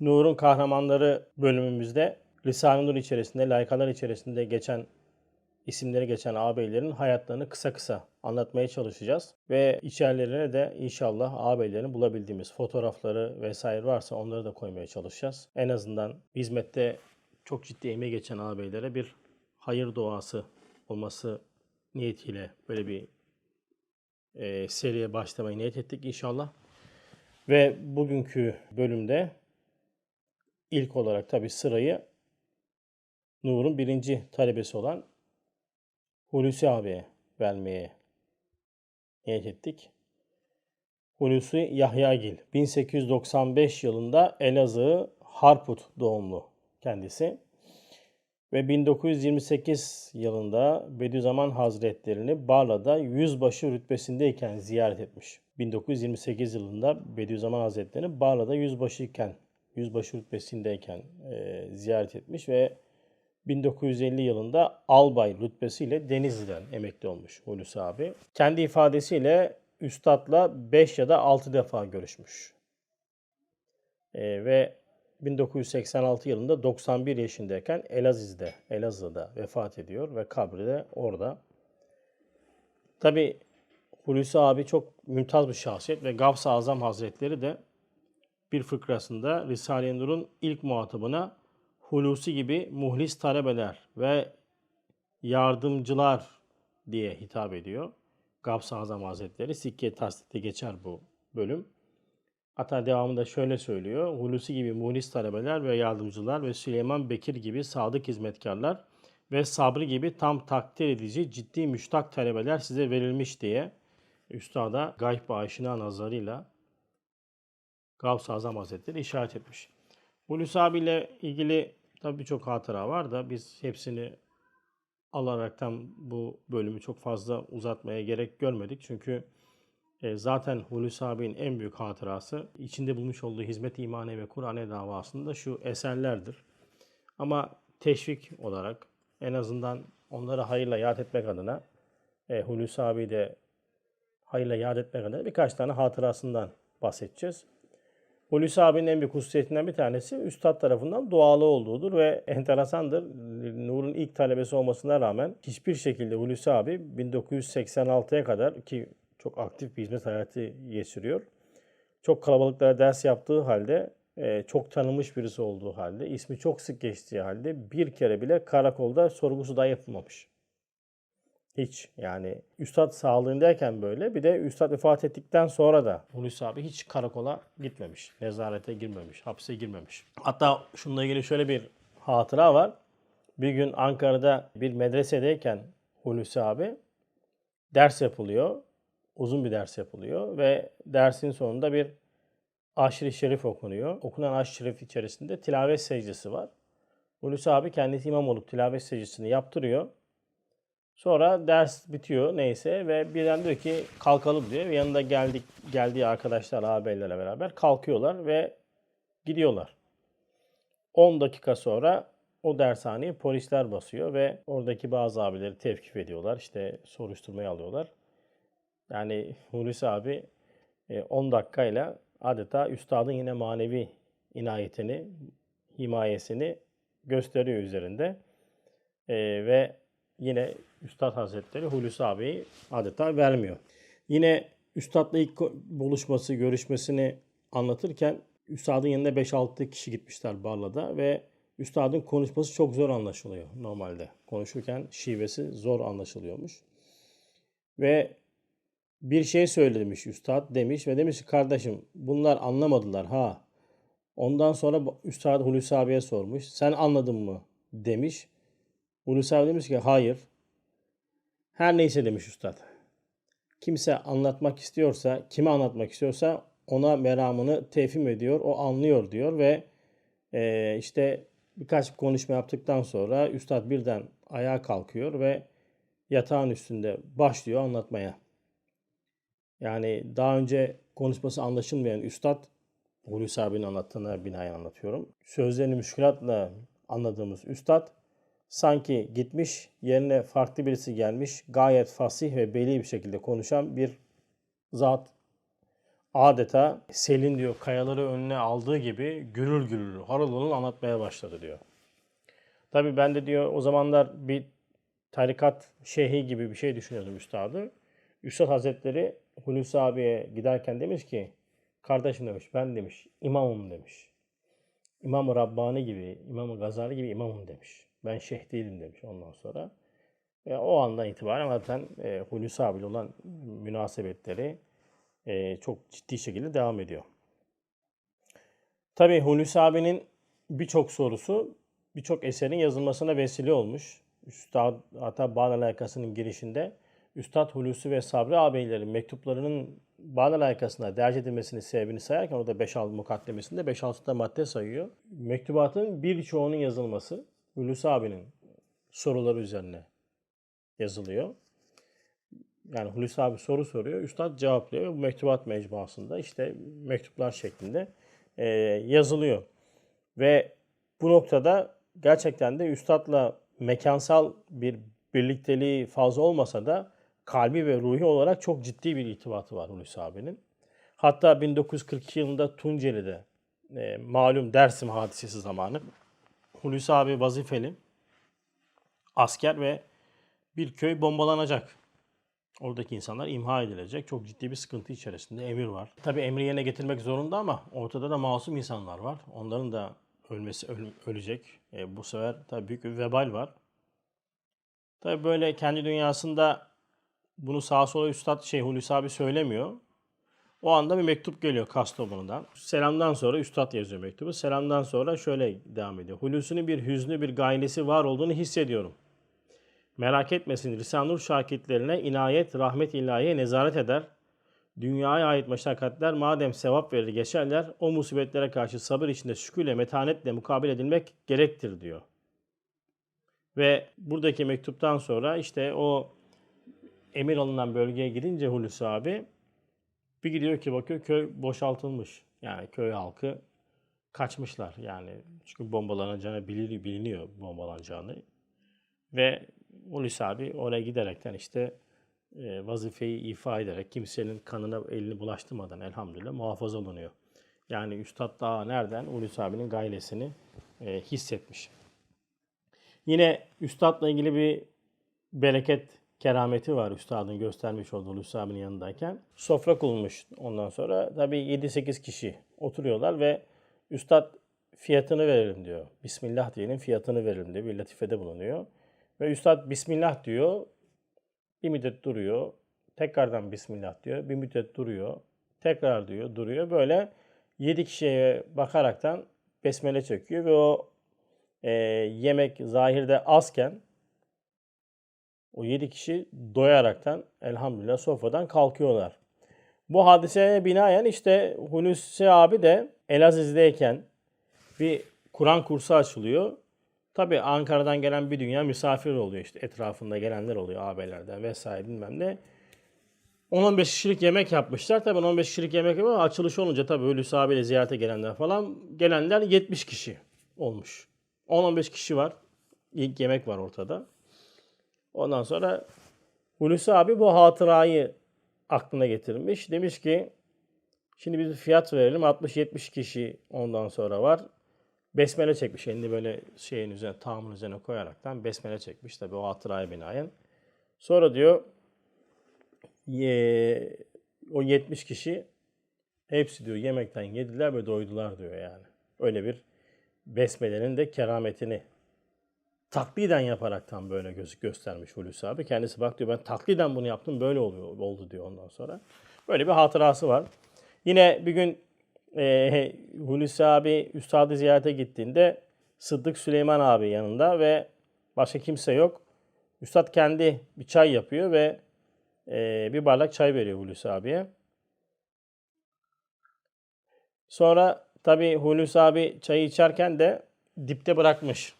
Nur'un Kahramanları bölümümüzde Risale-i Nur içerisinde, layıkalar içerisinde geçen isimleri geçen ağabeylerin hayatlarını kısa kısa anlatmaya çalışacağız. Ve içerilerine de inşallah ağabeylerin bulabildiğimiz fotoğrafları vesaire varsa onları da koymaya çalışacağız. En azından hizmette çok ciddi emeği geçen ağabeylere bir hayır duası olması niyetiyle böyle bir e, seriye başlamayı niyet ettik inşallah. Ve bugünkü bölümde ilk olarak tabi sırayı Nur'un birinci talebesi olan Hulusi abiye vermeye niyet ettik. Hulusi Yahyagil 1895 yılında Elazığ Harput doğumlu kendisi. Ve 1928 yılında Bediüzzaman Hazretlerini Barla'da yüzbaşı rütbesindeyken ziyaret etmiş. 1928 yılında Bediüzzaman Hazretlerini Barla'da yüzbaşıyken, yüzbaşı rütbesindeyken e, ziyaret etmiş ve 1950 yılında albay rütbesiyle Denizli'den emekli olmuş Hulusi abi. Kendi ifadesiyle üstadla 5 ya da 6 defa görüşmüş. E, ve 1986 yılında 91 yaşındayken Elaziz'de, Elazığ'da vefat ediyor ve kabri de orada. Tabi Hulusi abi çok mümtaz bir şahsiyet ve Gavs-ı Azam Hazretleri de bir fıkrasında Risale-i Nur'un ilk muhatabına Hulusi gibi muhlis talebeler ve yardımcılar diye hitap ediyor. Gavs-ı Azam Hazretleri Sikke tasdikte geçer bu bölüm. Hatta devamında şöyle söylüyor. Hulusi gibi muhlis talebeler ve yardımcılar ve Süleyman Bekir gibi sadık hizmetkarlar ve Sabri gibi tam takdir edici ciddi müştak talebeler size verilmiş diye Üstada gayb aşina nazarıyla Gavs-ı Azam Hazretleri işaret etmiş. Hulusi abiyle ilgili tabii birçok hatıra var da biz hepsini alaraktan bu bölümü çok fazla uzatmaya gerek görmedik. Çünkü e, zaten Hulusi abinin en büyük hatırası içinde bulmuş olduğu hizmet imane ve Kur'an'e davasında şu eserlerdir. Ama teşvik olarak en azından onları hayırla yad etmek adına e, Hulusi abi de hayırla yad etmek adına birkaç tane hatırasından bahsedeceğiz. Hulusi abinin en büyük hususiyetinden bir tanesi üstad tarafından dualı olduğudur ve enteresandır. Nur'un ilk talebesi olmasına rağmen hiçbir şekilde Hulusi abi 1986'ya kadar ki çok aktif bir hizmet hayatı geçiriyor. Çok kalabalıklara ders yaptığı halde, e, çok tanınmış birisi olduğu halde, ismi çok sık geçtiği halde bir kere bile karakolda sorgusu da yapılmamış. Hiç yani üstad sağlığındayken böyle bir de üstad vefat ettikten sonra da Hulusi abi hiç karakola gitmemiş. Nezarete girmemiş, hapse girmemiş. Hatta şununla ilgili şöyle bir hatıra var. Bir gün Ankara'da bir medresedeyken Hulusi abi ders yapılıyor. Uzun bir ders yapılıyor ve dersin sonunda bir aşırı şerif okunuyor. Okunan aşırı şerif içerisinde tilavet secdesi var. Hulusi abi kendisi imam olup tilavet secdesini yaptırıyor. Sonra ders bitiyor neyse ve birden diyor ki kalkalım diyor. Ve yanında geldik geldiği arkadaşlar ağabeylerle beraber kalkıyorlar ve gidiyorlar. 10 dakika sonra o dershaneye polisler basıyor ve oradaki bazı abileri tevkif ediyorlar. İşte soruşturmaya alıyorlar. Yani Hulusi abi 10 dakikayla adeta üstadın yine manevi inayetini, himayesini gösteriyor üzerinde. Ee, ve yine Üstad Hazretleri Hulusi abiyi adeta vermiyor. Yine Üstad'la ilk buluşması, görüşmesini anlatırken Üstad'ın yanında 5-6 kişi gitmişler Barla'da ve Üstad'ın konuşması çok zor anlaşılıyor normalde. Konuşurken şivesi zor anlaşılıyormuş. Ve bir şey söylemiş Üstad demiş ve demiş ki kardeşim bunlar anlamadılar ha. Ondan sonra Üstad Hulusi abiye sormuş. Sen anladın mı? demiş. Hulusi abi demiş ki hayır. Her neyse demiş Üstad. Kimse anlatmak istiyorsa, kime anlatmak istiyorsa ona meramını tefhim ediyor. O anlıyor diyor ve e, işte birkaç konuşma yaptıktan sonra Üstad birden ayağa kalkıyor ve yatağın üstünde başlıyor anlatmaya. Yani daha önce konuşması anlaşılmayan Üstad, Hulusi abinin anlattığına binaen anlatıyorum. Sözlerini müşkülatla anladığımız Üstad sanki gitmiş yerine farklı birisi gelmiş gayet fasih ve belli bir şekilde konuşan bir zat adeta selin diyor kayaları önüne aldığı gibi gürül gürül harıl anlatmaya başladı diyor. Tabii ben de diyor o zamanlar bir tarikat şeyhi gibi bir şey düşünüyordum üstadı. Üstad Hazretleri Hulusi abiye giderken demiş ki kardeşim demiş ben demiş imamım demiş. İmam-ı Rabbani gibi, İmam-ı Gazali gibi imamım demiş. Ben şeyh değilim demiş ondan sonra. Ve o andan itibaren zaten e, Hulusi abiyle olan münasebetleri e, çok ciddi şekilde devam ediyor. Tabii Hulusi abinin birçok sorusu birçok eserin yazılmasına vesile olmuş. Üstad hatta Bağdat Layıkası'nın girişinde Üstad Hulusi ve Sabri ağabeylerin mektuplarının Bağdat Layıkası'na derc edilmesinin sebebini sayarken orada 5-6 mukaddemesinde 5-6 da madde sayıyor. Mektubatın birçoğunun yazılması Hulusi abinin soruları üzerine yazılıyor. Yani Hulusi abi soru soruyor, Üstad cevaplıyor ve bu mektubat mecmuasında işte mektuplar şeklinde e, yazılıyor. Ve bu noktada gerçekten de Üstad'la mekansal bir birlikteliği fazla olmasa da kalbi ve ruhi olarak çok ciddi bir irtibatı var Hulusi abinin. Hatta 1942 yılında Tunceli'de e, malum Dersim hadisesi zamanı Hulusi abi vazifeli asker ve bir köy bombalanacak. Oradaki insanlar imha edilecek. Çok ciddi bir sıkıntı içerisinde. Emir var. Tabi emri yerine getirmek zorunda ama ortada da masum insanlar var. Onların da ölmesi öl- ölecek. E, bu sefer tabii büyük bir vebal var. Tabi böyle kendi dünyasında bunu sağa sola üstad şey Hulusi abi söylemiyor. O anda bir mektup geliyor Kastamonu'dan. Selamdan sonra üstad yazıyor mektubu. Selamdan sonra şöyle devam ediyor. Hulusi'nin bir hüznü bir gailesi var olduğunu hissediyorum. Merak etmesin Risale-i Nur şakitlerine inayet, rahmet ilahiye nezaret eder. Dünyaya ait meşakkatler madem sevap verir geçerler, o musibetlere karşı sabır içinde şükürle, metanetle mukabele edilmek gerektir diyor. Ve buradaki mektuptan sonra işte o emir alınan bölgeye gidince Hulusi abi bir gidiyor ki bakıyor köy boşaltılmış. Yani köy halkı kaçmışlar. Yani çünkü bombalanacağını bilir, biliniyor bombalanacağını. Ve Hulusi abi oraya giderekten işte e, vazifeyi ifa ederek kimsenin kanına elini bulaştırmadan elhamdülillah muhafaza olunuyor. Yani Üstad daha nereden Hulusi abinin gailesini e, hissetmiş. Yine Üstad'la ilgili bir bereket kerameti var Üstad'ın göstermiş olduğu abinin yanındayken. Sofra kurulmuş ondan sonra. Tabii 7-8 kişi oturuyorlar ve Üstad fiyatını verelim diyor. Bismillah diyelim fiyatını verelim diyor. Bir latifede bulunuyor. Ve Üstad Bismillah diyor. Bir müddet duruyor. Tekrardan Bismillah diyor. Bir müddet duruyor. Tekrar diyor, duruyor. Böyle 7 kişiye bakaraktan besmele çekiyor ve o e, yemek zahirde azken o 7 kişi doyaraktan elhamdülillah sofradan kalkıyorlar. Bu hadiseye binaen işte Hulusi abi de Elaziz'deyken bir Kur'an kursu açılıyor. Tabi Ankara'dan gelen bir dünya misafir oluyor işte etrafında gelenler oluyor ağabeylerden vesaire bilmem ne. 10-15 kişilik yemek yapmışlar. Tabii 15 kişilik yemek ama açılış olunca tabii Hulusi abiyle ziyarete gelenler falan gelenler 70 kişi olmuş. 10-15 kişi var. Yemek var ortada. Ondan sonra Hulusi abi bu hatırayı aklına getirmiş. Demiş ki şimdi biz fiyat verelim 60-70 kişi ondan sonra var. Besmele çekmiş elini böyle şeyin üzerine, tamın üzerine koyaraktan besmele çekmiş tabi o hatıraya binaen. Sonra diyor ye, o 70 kişi hepsi diyor yemekten yediler ve doydular diyor yani. Öyle bir besmelenin de kerametini takliden yaparaktan böyle göz göstermiş Hulusi abi. Kendisi bak diyor ben takliden bunu yaptım böyle oluyor oldu diyor ondan sonra. Böyle bir hatırası var. Yine bir gün e, Hulusi abi üstadı ziyarete gittiğinde Sıddık Süleyman abi yanında ve başka kimse yok. Üstad kendi bir çay yapıyor ve e, bir bardak çay veriyor Hulusi abiye. Sonra tabi Hulusi abi çayı içerken de dipte bırakmış.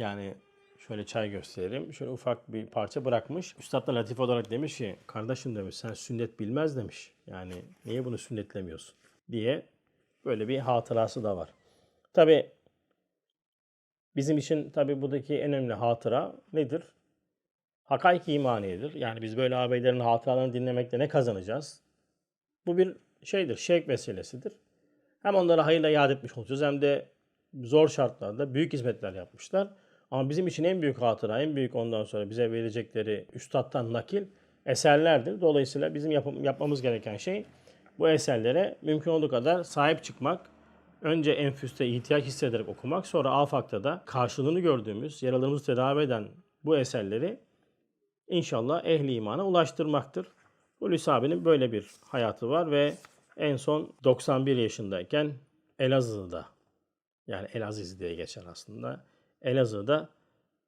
Yani şöyle çay gösterelim. Şöyle ufak bir parça bırakmış. Üstad da latif olarak demiş ki kardeşim demiş sen sünnet bilmez demiş. Yani niye bunu sünnetlemiyorsun diye böyle bir hatırası da var. Tabi bizim için tabi buradaki en önemli hatıra nedir? Hakaik imaniyedir. Yani biz böyle ağabeylerin hatıralarını dinlemekle ne kazanacağız? Bu bir şeydir, şevk vesilesidir. Hem onlara hayırla yad etmiş olacağız hem de zor şartlarda büyük hizmetler yapmışlar. Ama bizim için en büyük hatıra, en büyük ondan sonra bize verecekleri üstattan nakil eserlerdir. Dolayısıyla bizim yap- yapmamız gereken şey bu eserlere mümkün olduğu kadar sahip çıkmak. Önce enfüste ihtiyaç hissederek okumak, sonra afakta da karşılığını gördüğümüz, yaralarımızı tedavi eden bu eserleri inşallah ehli imana ulaştırmaktır. Hulusi abinin böyle bir hayatı var ve en son 91 yaşındayken Elazığ'da yani Elaziz diye geçer aslında. Elazığ'da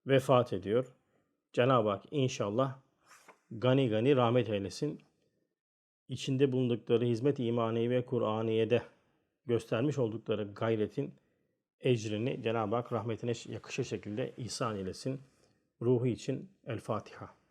vefat ediyor. Cenab-ı Hak inşallah gani gani rahmet eylesin. İçinde bulundukları hizmet imani ve Kur'aniye'de göstermiş oldukları gayretin ecrini Cenab-ı Hak rahmetine yakışır şekilde ihsan eylesin. Ruhu için El Fatiha.